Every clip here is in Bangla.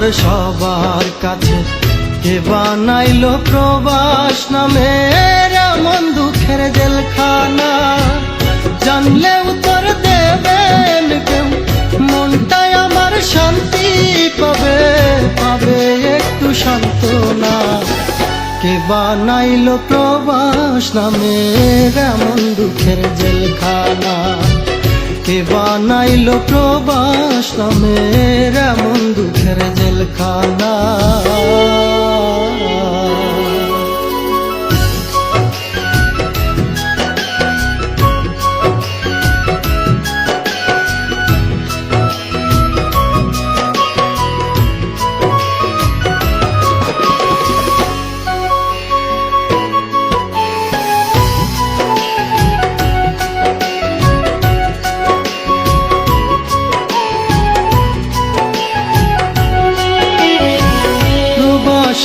সবার কাছে কে বানাইলো প্রবাস নামের এমন দুঃখের জেলখানা। জানলে উত্তর দেবেন কেউ। মনটাই আমার শান্তি পাবে পাবে একটু সান্ত্বনা। কে বানাইলো প্রবাস নামের এমন দুঃখের জেলখানা। কে বানাইলো প্রবাস নামের এমন দুঃখের জেলখানা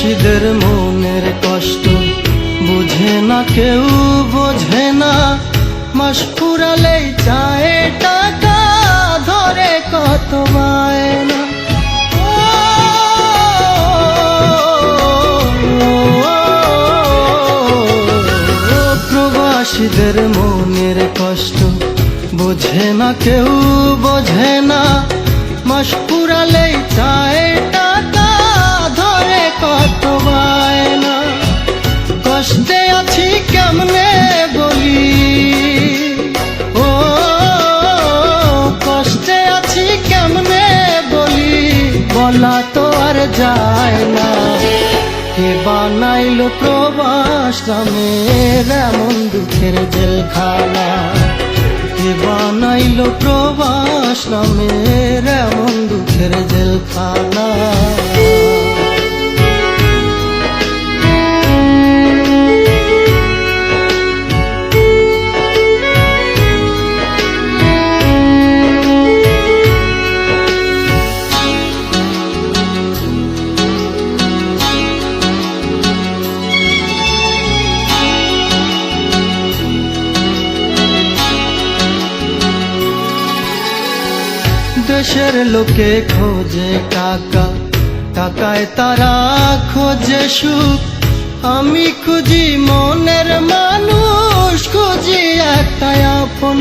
প্রবাসীদের মনের কষ্ট? বুঝে না কেউ, বোঝে না। মাস ফুরালেই চায় টাকা, ধরে কত বায়না। প্রবাসীদের মনের কষ্ট। বোঝে না কেউ, বোঝে না। আছি কেমনে বলি? ও, কষ্টে আছি বলি? যায় না। প্রবাস নামের এমন দুঃখের জেলখানা? কে বানাইলো প্রবাস নামের এমন দুঃখের জেলখানা? দেশের লোকে খোঁজে টাকা, টাকায় তারা খোঁজে সুখ। আমি খুঁজি মনের মানুষ, খুঁজি একটা আপন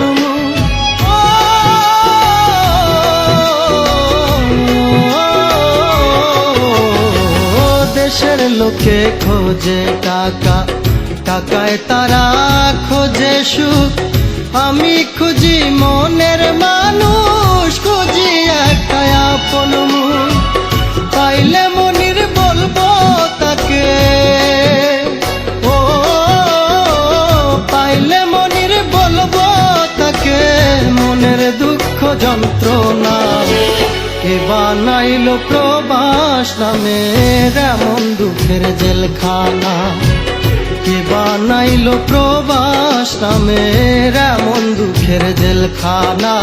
দেশের লোকে খোঁজে টাকা, টাকায় তারা খোঁজে সুখ। আমি খুঁজি মনের মানুষ যন্ত্রণা। কে বানাইল প্রবাস নামের এমন দুঃখের জেলখানা। কে বানাইল প্রবাস নামের এমন দুঃখের জেলখানা।